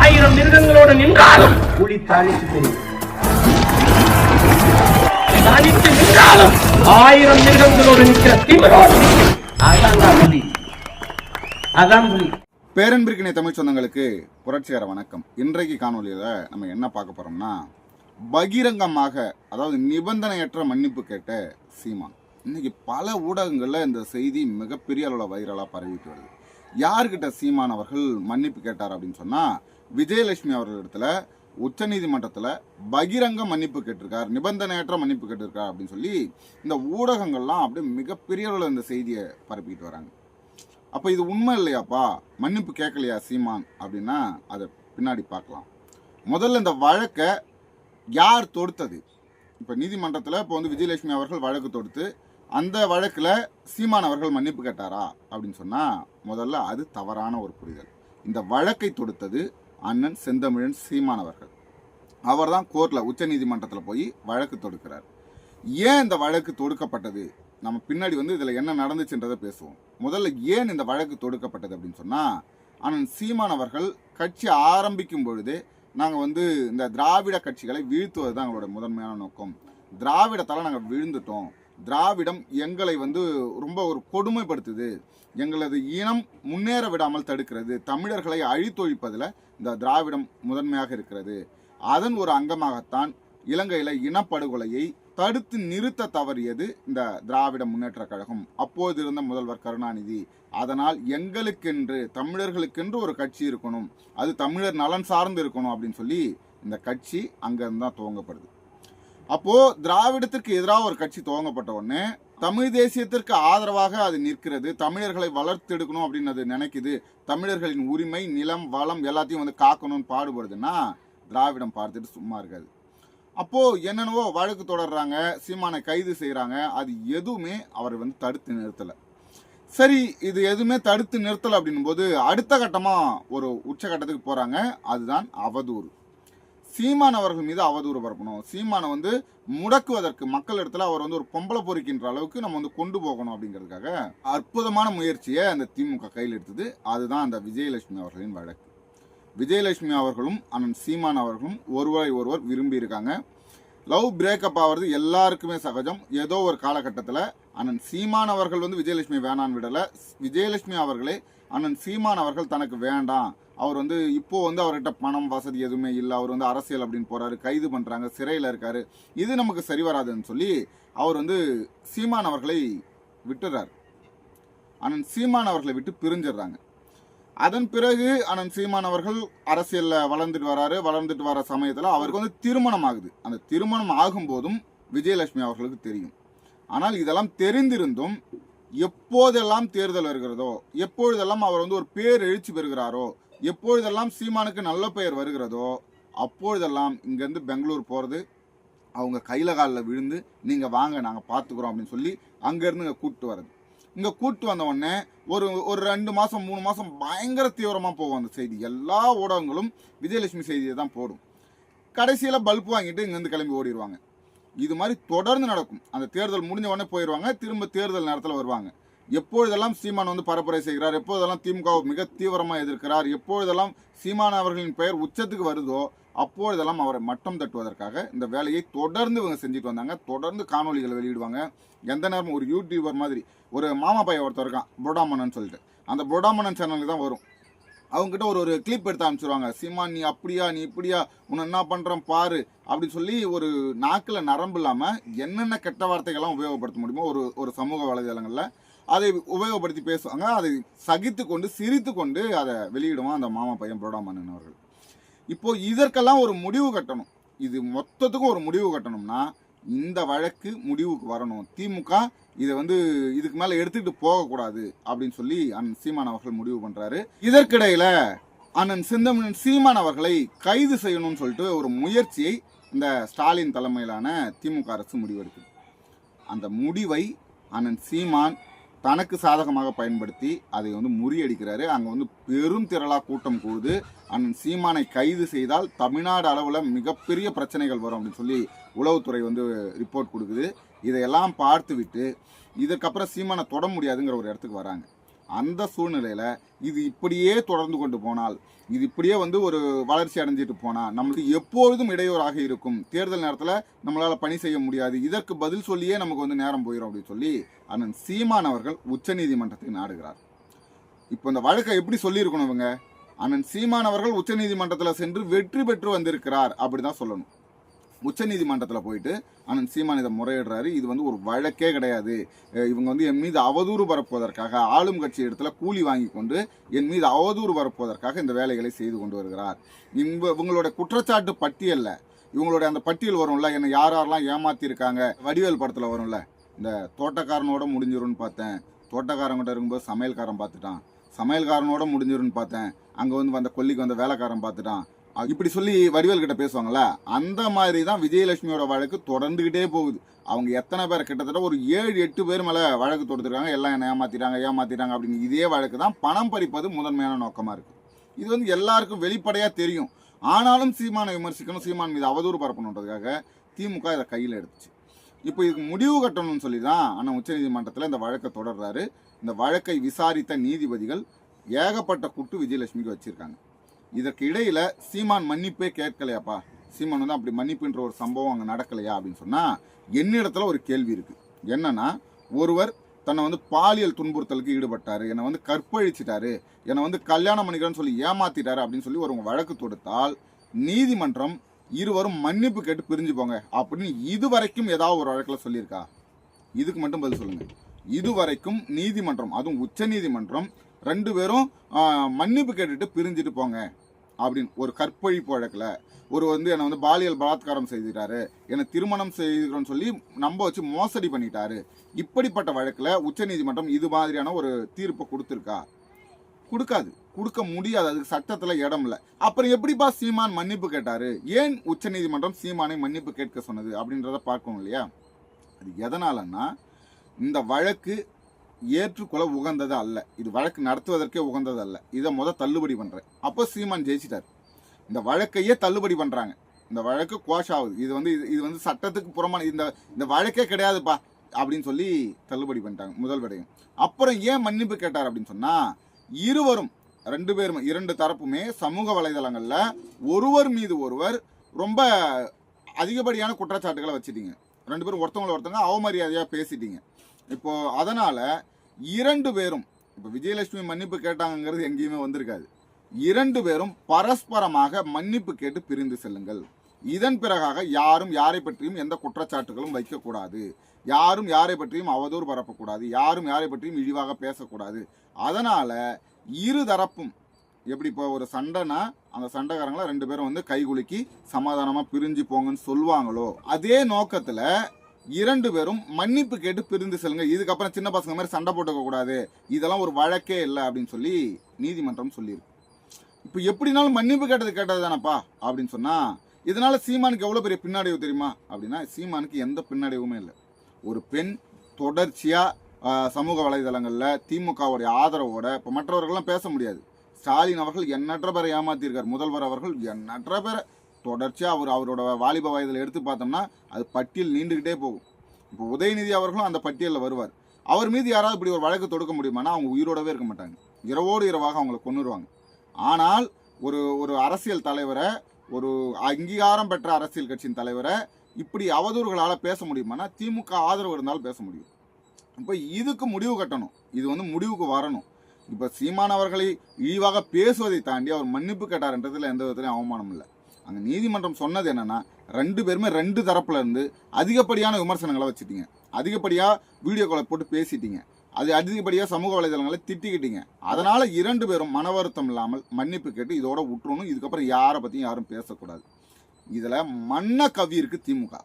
ஆயிரம் மிருகங்களோடு நின்றாலும் புலி தாளித்து தெரியும் தனித்து நின்றாலும் ஆயிரம் மிருகங்களோடு நிற்கிற திமிரோடு நிற்கும். அதான் புலி. அதான் புலி. பேரன்பிற்கினை தமிழ் சொந்தங்களுக்கு புரட்சிகர வணக்கம். இன்றைக்கு காணொலியில் நம்ம என்ன பார்க்க போறோம்னா பகிரங்கமாக அதாவது நிபந்தனையற்ற மன்னிப்பு கேட்ட சீமான். இன்னைக்கு பல ஊடகங்களில் இந்த செய்தி மிகப்பெரிய அளவில் வைரலாக பரவிட்டு வருது. யார்கிட்ட சீமான் அவர்கள் மன்னிப்பு கேட்டார் அப்படின்னு சொன்னால் விஜயலட்சுமி அவர்களிடத்துல உச்சநீதிமன்றத்தில் பகிரங்க மன்னிப்பு கேட்டிருக்கார் நிபந்தனையற்ற மன்னிப்பு கேட்டிருக்கார் அப்படின்னு சொல்லி இந்த ஊடகங்கள்லாம் அப்படியே மிகப்பெரிய அளவில் இந்த செய்தியை பரப்பிட்டு வராங்க. அப்போ இது உண்மை இல்லையாப்பா? மன்னிப்பு கேட்கலையா சீமான்? அப்படின்னா அதை பின்னாடி பார்க்கலாம். முதல்ல இந்த வழக்கை யார் தொடுத்தது? இப்போ நீதிமன்றத்தில் இப்போ வந்து விஜயலட்சுமி அவர்கள் வழக்கு தொடுத்து அந்த வழக்கில் சீமான் அவர்கள் மன்னிப்பு கேட்டாரா அப்படின்னு சொன்னால் முதல்ல அது தவறான ஒரு புரிதல். இந்த வழக்கை தொடுத்தது அண்ணன் செந்தமிழன் சீமானவர்கள். அவர் தான் கோர்ட்டில் உச்சநீதிமன்றத்தில் போய் வழக்கு தொடுக்கிறார். ஏன் இந்த வழக்கு தொடுக்கப்பட்டது? நம்ம பின்னாடி வந்து இதில் என்ன நடந்துச்சுன்றதை பேசுவோம். முதல்ல ஏன் இந்த வழக்கு தொடுக்கப்பட்டது அப்படின்னு சொன்னால் அண்ணன் சீமான் அவர்கள் கட்சி ஆரம்பிக்கும் பொழுதே நாங்கள் வந்து இந்த திராவிட கட்சிகளை வீழ்த்துவது தான் எங்களோட முதன்மையான நோக்கம். திராவிடத்தால் நாங்கள் விழுந்துட்டோம். திராவிடம் எங்களை வந்து ரொம்ப ஒரு கொடுமைப்படுத்துது. எங்களது இனம் முன்னேற விடாமல் தடுக்கிறது. தமிழர்களை அழித்தொழிப்பதில் இந்த திராவிடம் முதன்மையாக இருக்கிறது. அதன் ஒரு அங்கமாகத்தான் இலங்கையில் இனப்படுகொலையை தடுத்து நிறுத்த தவறியது இந்த திராவிட முன்னேற்ற கழகம். அப்போது இருந்த முதல்வர் கருணாநிதி. அதனால் எங்களுக்கென்று தமிழர்களுக்கென்று ஒரு கட்சி இருக்கணும். அது தமிழர் நலன் சார்ந்து இருக்கணும் அப்படின்னு சொல்லி இந்த கட்சி அங்கிருந்து தான் துவங்கப்படுது. அப்போ திராவிடத்திற்கு எதிராக ஒரு கட்சி துவங்கப்பட்ட உடனே தமிழ் தேசியத்திற்கு ஆதரவாக அது நிற்கிறது. தமிழர்களை வளர்த்தெடுக்கணும் அப்படின்னு அது நினைக்குது. தமிழர்களின் உரிமை நிலம் வளம் எல்லாத்தையும் வந்து காக்கணும்னு பாடுபடுதுன்னா திராவிடம் பார்த்துட்டு சும்மா இருக்காது. அப்போ என்னென்னவோ வழக்கு தொடர்றாங்க சீமானை கைது செய்கிறாங்க அது எதுவுமே அவர் வந்து தடுத்து நிறுத்தலை. சரி இது எதுவுமே தடுத்து நிறுத்தலை அப்படின்னும் போது அடுத்த கட்டமாக ஒரு உச்சகட்டத்துக்கு போகிறாங்க அதுதான் அவதூறு. சீமான் அவர்கள் மீது அவதூறு பரப்பணும். சீமானை வந்து முடக்குவதற்கு மக்கள் இடத்துல அவர் வந்து ஒரு பொம்பளை பொறிக்கின்ற அளவுக்கு நம்ம வந்து கொண்டு போகணும் அப்படிங்கிறதுக்காக அற்புதமான முயற்சியை அந்த திமுக கையில் எடுத்தது. அதுதான் அந்த விஜயலட்சுமி அவர்களின் வழக்கு. விஜயலட்சுமி அவர்களும் அண்ணன் சீமான் அவர்களும் ஒருவரை ஒருவர் விரும்பி இருக்காங்க. லவ் பிரேக்கப் ஆகிறது எல்லாருக்குமே சகஜம். ஏதோ ஒரு காலகட்டத்தில் அண்ணன் சீமான் அவர்கள் வந்து விஜயலட்சுமி வேணான்னு விடலை. விஜயலட்சுமி அவர்களே அண்ணன் சீமான் அவர்கள் தனக்கு வேண்டாம். அவர் வந்து இப்போ வந்து அவர்கிட்ட பணம் வசதி எதுவுமே இல்லை. அவர் வந்து அரசியல் அப்படின்னு போறாரு கைது பண்றாங்க சிறையில் இருக்காரு. இது நமக்கு சரி வராதுன்னு சொல்லி அவர் வந்து சீமான் அவர்களை விட்டுறாரு. அண்ணன் சீமான் அவர்களை விட்டு பிரிஞ்சிடுறாங்க. அதன் பிறகு அண்ணன் சீமான் அவர்கள் அரசியலில் வளர்ந்துட்டு வராரு. வளர்ந்துட்டு வர சமயத்தில் அவருக்கு வந்து திருமணம் ஆகுது. அந்த திருமணம் ஆகும்போதும் விஜயலட்சுமி அவர்களுக்கு தெரியும். ஆனால் இதெல்லாம் தெரிந்திருந்தும் எப்போதெல்லாம் தேர்தல் வருகிறதோ எப்பொழுதெல்லாம் அவர் வந்து ஒரு பேர் எழுச்சி பெறுகிறாரோ எப்பொழுதெல்லாம் சீமானுக்கு நல்ல பெயர் வருகிறதோ அப்பொழுதெல்லாம் இங்கேருந்து பெங்களூர் போகிறது அவங்க கையில் காலில் விழுந்து நீங்கள் வாங்க நாங்கள் பார்த்துக்குறோம் அப்படின்னு சொல்லி அங்கேருந்து இங்கே கூப்பிட்டு வர்றது. இங்கே கூப்பிட்டு வந்த உடனே ஒரு ஒரு ரெண்டு மாதம் மூணு மாதம் பயங்கர தீவிரமாக போகும் அந்த செய்தி. எல்லா ஊடகங்களும் விஜயலட்சுமி செய்தியை தான் போடும். கடைசியில் பல்ப் வாங்கிட்டு இங்கேருந்து கிளம்பி ஓடிடுவாங்க இது மாதிரி தொடர்ந்து நடக்கும். அந்த தேர்தல் முடிஞ்ச உடனே போயிடுவாங்க திரும்ப தேர்தல் நேரத்தில் வருவாங்க. எப்பொழுதெல்லாம் சீமான் வந்து பரப்புரை செய்கிறார்? எப்பொழுதெல்லாம் திமுகவை மிக தீவிரமாக எதிர்க்கிறார்? எப்பொழுதெல்லாம் சீமான் அவர்களின் பெயர் உச்சத்துக்கு வருதோ அப்பொழுதெல்லாம் அவரை மட்டம் தட்டுவதற்காக இந்த வேலையை தொடர்ந்து இவங்க செஞ்சுட்டு வந்தாங்க. தொடர்ந்து காணொலிகளை வெளியிடுவாங்க. எந்த நேரமும் ஒரு யூடியூபர் மாதிரி. ஒரு மாமா பையன் ஒருத்தர் இருக்கான். புரோடாமனன் சொல்லிட்டு. அந்த புரோடாமனன் சேனலுக்கு தான் வரும். அவங்ககிட்ட ஒரு ஒரு கிளிப் எடுத்து அனுப்பிச்சிருவாங்க சிமா நீ அப்படியா நீ இப்படியா உன்னை என்ன பண்ணுறேன் பாரு அப்படின்னு சொல்லி ஒரு நாக்கில் நரம்பு இல்லாமல் என்னென்ன கெட்ட வார்த்தைகள்லாம் உபயோகப்படுத்த முடியுமோ ஒரு ஒரு சமூக வலைதளங்களில் அதை உபயோகப்படுத்தி பேசுவாங்க. அதை சகித்து கொண்டு சிரித்து கொண்டு அதை வெளியிடுவான் அந்த மாமா பையன் புரோடாமன்னன் அவர்கள். இப்போது இதற்கெல்லாம் ஒரு முடிவு கட்டணும். இது மொத்தத்துக்கும் ஒரு முடிவு கட்டணும்னா இந்த வழக்கு முடிவுக்கு வரணும். திமுக இதை வந்து இதுக்கு மேலே எடுத்துக்கிட்டு போகக்கூடாது அப்படின்னு சொல்லி அண்ணன் சீமான் அவர்கள் முடிவு பண்ணுறாரு இதற்கிடையில் அண்ணன் செந்தமிழன் சீமான் அவர்களை கைது செய்யணும்னு சொல்லிட்டு ஒரு முயற்சியை இந்த ஸ்டாலின் தலைமையிலான திமுக அரசு முடிவெடுக்குது. அந்த முடிவை அண்ணன் சீமான் தனக்கு சாதகமாக பயன்படுத்தி அதை வந்து முறியடிக்கிறாரு. அங்கே வந்து பெரும் திரளாக கூட்டம் கூடுது. அண்ணன் சீமானை கைது செய்தால் தமிழ்நாடு அளவில் மிகப்பெரிய பிரச்சனைகள் வரும் அப்படின்னு சொல்லி உளவுத்துறை வந்து ரிப்போர்ட் கொடுக்குது. இதையெல்லாம் பார்த்துவிட்டு இதுக்கப்புறம் இதற்கப்புறம் சீமானை தொட முடியாதுங்கிற ஒரு இடத்துக்கு வராங்க. அந்த சூழ்நிலையில் இது இப்படியே தொடர்ந்து கொண்டு போனால் இது இப்படியே வந்து ஒரு வளர்ச்சி அடைஞ்சிட்டு போனால் நம்மளுக்கு எப்பொழுதும் இடையூறாக இருக்கும். தேர்தல் நேரத்தில் நம்மளால் பணி செய்ய முடியாது. இதற்கு பதில் சொல்லியே நமக்கு வந்து நேரம் போயிடும் அப்படின்னு சொல்லி அண்ணன் சீமான் அவர்கள் உச்சநீதிமன்றத்துக்கு நாடுகிறார். இப்போ இந்த வழக்கை எப்படி சொல்லியிருக்கணும் இவங்க? அண்ணன் சீமான் அவர்கள் உச்சநீதிமன்றத்தில் சென்று வெற்றி பெற்று வந்திருக்கிறார் அப்படி தான் சொல்லணும். உச்சநீதிமன்றத்தில் போயிட்டு அண்ணன் சீமான் இதை முறையிடுறாரு. இது வந்து ஒரு வழக்கே கிடையாது. இவங்க வந்து என் மீது அவதூறு பரப்புவதற்காக ஆளும் கட்சி இடத்துல கூலி வாங்கி கொண்டு என் மீது அவதூறு பரப்புவதற்காக இந்த வேலைகளை செய்து கொண்டு வருகிறார். இவங்க இவங்களோட குற்றச்சாட்டு பட்டியலில். இவங்களுடைய அந்த பட்டியல் வரும்ல? என்னை யார் யாரெல்லாம் ஏமாத்திருக்காங்க? வடிவேல் படத்தில் வரும்ல? இந்த தோட்டக்காரனோட முடிஞ்சிரும்னு பார்த்தேன். தோட்டக்காரங்கிட்ட இருக்கும்போது சமையல்காரன் பார்த்துட்டான். சமையல்காரனோட முடிஞ்சிரும்னு பார்த்தேன். அங்கே வந்து வந்த கொல்லிக்கு வந்த வேலைக்காரன் பார்த்துட்டான். இப்படி சொல்லி வடிவேல் கிட்ட பேசுவாங்கல்ல அந்த மாதிரி தான் விஜயலட்சுமியோட வழக்கு தொடர்ந்துகிட்டே போகுது. அவங்க எத்தனை பேர் கிட்டத்தட்ட ஒரு ஏழு எட்டு பேர் மேலே வழக்கு தொடுத்துருக்காங்க. எல்லாம் என்ன ஏமாத்திட்டாங்க ஏமாத்திட்டாங்க அப்படின்னு இதே வழக்கு தான் பணம் பறிப்பது முதன்மையான நோக்கமாக இருக்கு. இது வந்து எல்லாருக்கும் வெளிப்படையாக தெரியும். ஆனாலும் சீமானை விமர்சிக்கணும் சீமான் மீது அவதூறு பரப்பணுன்றதுக்காக திமுக இதை கையில் எடுத்துச்சு. இப்போ இதுக்கு முடிவு கட்டணும்னு சொல்லி தான் ஆனால் உச்சநீதிமன்றத்தில் இந்த வழக்கை தொடர்றாரு. இந்த வழக்கை விசாரித்த நீதிபதிகள் ஏகப்பட்ட குட்டு விஜயலட்சுமிக்கு வச்சிருக்காங்க. இதற்கு இடையில சீமான் மன்னிப்பே கேட்கலையாப்பா. சீமான் வந்து அப்படி மன்னிப்புன்ற ஒரு சம்பவம் அங்கே நடக்கலையா அப்படின்னு சொன்னால் என்னிடத்துல ஒரு கேள்வி இருக்கு. என்னன்னா ஒருவர் தன்னை வந்து பாலியல் துன்புறுத்தலுக்கு ஈடுபட்டாரு என்னை வந்து கற்பழிச்சிட்டாரு என்னை வந்து கல்யாணம் பண்ணிக்கிறேன்னு சொல்லி ஏமாத்திட்டாரு அப்படின்னு சொல்லி ஒரு வழக்கு தொடுத்தால் நீதிமன்றம் இருவரும் மன்னிப்பு கேட்டு பிரிஞ்சு போங்க அப்படின்னு இதுவரைக்கும் ஏதாவது ஒரு வழக்கில் சொல்லியிருக்கா? இதுக்கு மட்டும் பதில் சொல்லுங்க. இதுவரைக்கும் நீதிமன்றம் அதுவும் உச்ச நீதிமன்றம் ரெண்டு பேரும் மன்னிப்பு கேட்டுட்டு பிரிஞ்சுட்டு போங்க. அப்படின்னு ஒரு கற்பழிப்பு வழக்கில் ஒரு வந்து என்னை வந்து பாலியல் பலாத்காரம் செய்துட்டாரு. என்னை திருமணம் செய்துக்கிறோன்னு சொல்லி நம்ப வச்சு மோசடி பண்ணிட்டாரு. இப்படிப்பட்ட வழக்கில் உச்சநீதிமன்றம் இது மாதிரியான ஒரு தீர்ப்பை கொடுத்துருக்கா? கொடுக்காது. கொடுக்க முடியாது. அதுக்கு சட்டத்தில் இடம் இல்லை. அப்புறம் எப்படிப்பா சீமான் மன்னிப்பு கேட்டார்? ஏன் உச்சநீதிமன்றம் சீமானை மன்னிப்பு கேட்க சொன்னது அப்படின்றத பார்க்கணும் இல்லையா? அது எதனாலன்னா இந்த வழக்கு ஏற்றுக்கொள்ள உகந்தது அல்ல. இது வழக்கு நடத்துவதற்கே உகந்தது அல்ல. இதை முதல் தள்ளுபடி பண்ணுறேன் அப்போ சீமான் ஜெயிச்சிட்டார். இந்த வழக்கையே தள்ளுபடி பண்ணுறாங்க இந்த வழக்கு கோஷ் ஆகுது. இது வந்து இது- இது வந்து சட்டத்துக்கு புறமான இந்த இந்த வழக்கே கிடையாதுப்பா அப்படின்னு சொல்லி தள்ளுபடி பண்ணிட்டாங்க முதல் விடையும். அப்புறம் ஏன் மன்னிப்பு கேட்டார் அப்படின்னு சொன்னால் இருவரும் ரெண்டு பேரும் இரண்டு தரப்புமே சமூக வலைதளங்களில் ஒருவர் மீது ஒருவர் ரொம்ப அதிகப்படியான குற்றச்சாட்டுகளை வச்சிட்டீங்க. ரெண்டு பேரும் ஒருத்தவங்களை ஒருத்தவங்க அவமரியாதையாக பேசிட்டீங்க. இப்போது அதனால் இரண்டு பேரும் இப்போ விஜயலட்சுமி மன்னிப்பு கேட்டாங்கங்கிறது எங்கேயுமே வந்திருக்காது. இரண்டு பேரும் பரஸ்பரமாக மன்னிப்பு கேட்டு பிரிந்து செல்லுங்கள். இதன் பிறகாக யாரும் யாரை பற்றியும் எந்த குற்றச்சாட்டுகளும் வைக்கக்கூடாது. யாரும் யாரை பற்றியும் அவதூறு பரப்பக்கூடாது. யாரும் யாரை பற்றியும் இழிவாக பேசக்கூடாது. அதனால் இரு தரப்பும் எப்படி இப்போ ஒரு சண்டைனா அந்த சண்டைக்காரங்களை ரெண்டு பேரும் வந்து கைகுலுக்கி சமாதானமாக பிரிஞ்சு போங்கன்னு சொல்லுவாங்களோ அதே நோக்கத்தில் இரண்டு பேரும் மன்னிப்பு கேட்டு பிரிந்து செல்லுங்க. இதுக்கப்புறம் சின்ன பசங்க மாதிரி சண்டை போட்டுக்க கூடாது. இதெல்லாம் ஒரு வழக்கே இல்லை அப்படின்னு சொல்லி நீதிமன்றம் சொல்லியிருக்கு. இப்போ எப்படினாலும் மன்னிப்பு கேட்டது கேட்டது தானப்பா அப்படின்னு சொன்னா இதனால சீமானுக்கு எவ்வளோ பெரிய பின்னடைவு தெரியுமா? அப்படின்னா சீமானுக்கு எந்த பின்னடைவுமே இல்லை. ஒரு பெண் தொடர்ச்சியா சமூக வலைதளங்களில் திமுகவுடைய ஆதரவோட இப்போ மற்றவர்கள்லாம் பேச முடியாது. ஸ்டாலின் அவர்கள் எண்ணற்ற பேரை ஏமாத்தியிருக்கார். முதல்வர் அவர்கள் எண்ணற்ற பேரை தொடர்ச்சியாக அவர் அவரோட வாலிப வயதில் எடுத்து பார்த்தோம்னா அது பட்டியல் நீண்டுக்கிட்டே போகும். இப்போ உதயநிதி அவர்களும் அந்த பட்டியலில் வருவார். அவர் மீது யாராவது இப்படி ஒரு வழக்கு தொடுக்க முடியுமானா அவங்க உயிரோடவே இருக்க மாட்டாங்க. இரவோடு இரவாக அவங்கள கொண்டுருவாங்க ஆனால் ஒரு ஒரு அரசியல் தலைவரை ஒரு அங்கீகாரம் பெற்ற அரசியல் கட்சியின் தலைவரை இப்படி அவதூறுகளால் பேச முடியுமானா திமுக ஆதரவு இருந்தாலும் பேச முடியும். இப்போ இதுக்கு முடிவு கட்டணும். இது வந்து முடிவுக்கு வரணும். இப்போ சீமானவர்களை இழிவாக பேசுவதை தாண்டி அவர் மன்னிப்பு கேட்டார்ன்றதுல எந்த விதத்துலையும் அவமானம் இல்லை அங்கே நீதிமன்றம் சொன்னது என்னென்னா ரெண்டு பேருமே ரெண்டு தரப்பில் இருந்து அதிகப்படியான விமர்சனங்களை வச்சுட்டீங்க. அதிகப்படியாக வீடியோ காலை போட்டு பேசிட்டீங்க. அது அதிகப்படியாக சமூக வலைதளங்களை திட்டிக்கிட்டீங்க. அதனால் இரண்டு பேரும் மன வருத்தம் இல்லாமல் மன்னிப்பு கேட்டு இதோட விட்டுறணும் இதுக்கப்புறம் யாரை பற்றியும் யாரும் பேசக்கூடாது. இதில் மன்ன கவியிருக்கு திமுக.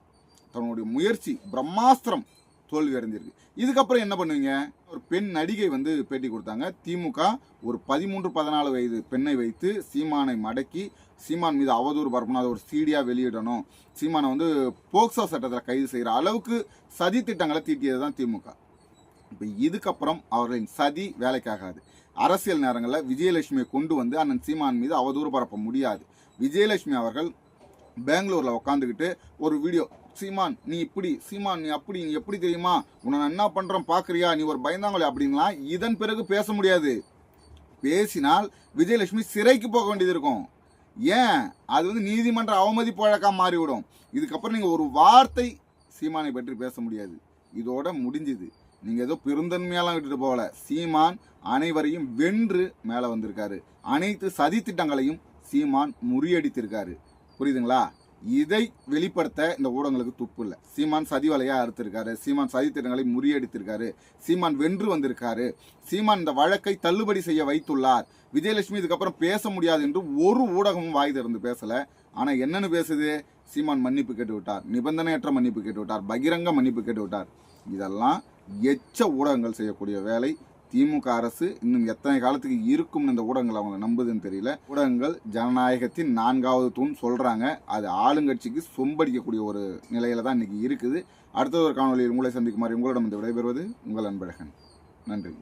தன்னுடைய முயற்சி பிரம்மாஸ்திரம் தோல்வி அடைஞ்சிருக்கு. இதுக்கப்புறம் என்ன பண்ணுவீங்க? ஒரு பெண் நடிகை வந்து பேட்டி கொடுத்தாங்க. திமுக ஒரு பதிமூன்று பதினாலு வயது பெண்ணை வைத்து சீமானை மடக்கி சீமான் மீது அவதூறு பரப்பணும் அதை ஒரு சீடியாக வெளியிடணும். சீமானை வந்து போக்சோ சட்டத்தில் கைது செய்கிற அளவுக்கு சதி திட்டங்களை தீட்டியது தான் திமுக. இப்போ இதுக்கப்புறம் அவர்களின் சதி வேலைக்காகாது. அரசியல் நேரங்களில் விஜயலட்சுமியை கொண்டு வந்து அண்ணன் சீமான் மீது அவதூறு பரப்ப முடியாது. விஜயலட்சுமி அவர்கள் பெங்களூரில் உட்காந்துக்கிட்டு ஒரு வீடியோ சீமான் நீ இப்படி சீமான் நீ அப்படி நீ எப்படி தெரியுமா? உன்னை நான் என்ன பண்ணுறோம் பார்க்குறியா நீ ஒரு பயந்தாங்களே அப்படின்லாம் இதன் பிறகு பேச முடியாது. பேசினால் விஜயலட்சுமி சிறைக்கு போக வேண்டியது இருக்கும். ஏன்? அது வந்து நீதிமன்ற அவமதிப்பு வழக்காக மாறிவிடும். இதுக்கப்புறம் நீங்கள் ஒரு வார்த்தை சீமானை பற்றி பேச முடியாது. இதோட முடிஞ்சுது. நீங்கள் ஏதோ பெருந்தன்மையெல்லாம் விட்டுட்டு போகல. சீமான் அனைவரையும் வென்று மேலே வந்திருக்காரு. அனைத்து சதித்திட்டங்களையும் சீமான் முறியடித்திருக்காரு. புரியுதுங்களா? இதை வெளிப்படுத்த இந்த ஊடகங்களுக்கு துப்பு இல்லை. சீமான் சதிவலையாக அறுத்திருக்காரு. சீமான் சதித்திட்டங்களை முறியடித்திருக்காரு. சீமான் வென்று வந்திருக்காரு. சீமான் இந்த வழக்கை தள்ளுபடி செய்ய வைத்துள்ளார். விஜயலட்சுமி இதுக்கப்புறம் பேச முடியாது என்று ஒரு ஊடகமும் வாய் திறந்து பேசலை. ஆனால் என்னன்னு பேசுது? சீமான் மன்னிப்பு கேட்டுவிட்டார். நிபந்தனையற்ற மன்னிப்பு கேட்டுவிட்டார். பகிரங்க மன்னிப்பு கேட்டுவிட்டார். இதெல்லாம் எச்ச ஊடகங்கள் செய்யக்கூடிய வேலை. திமுக அரசு இன்னும் எத்தனை காலத்துக்கு இருக்கும் இந்த ஊடகங்கள் அவங்க நம்புதுன்னு தெரியல. ஊடகங்கள் ஜனநாயகத்தின் நான்காவது தூண் சொல்றாங்க. அது ஆளுங்கட்சிக்கு சொம்படிக்கக்கூடிய ஒரு நிலையில தான் இன்னைக்கு இருக்குது. அடுத்த ஒரு காணொலியில் உங்களை சந்திக்குமாறு உங்களிடம் இந்த விடைபெறுவது உங்கள் அன்பழகன். நன்றி.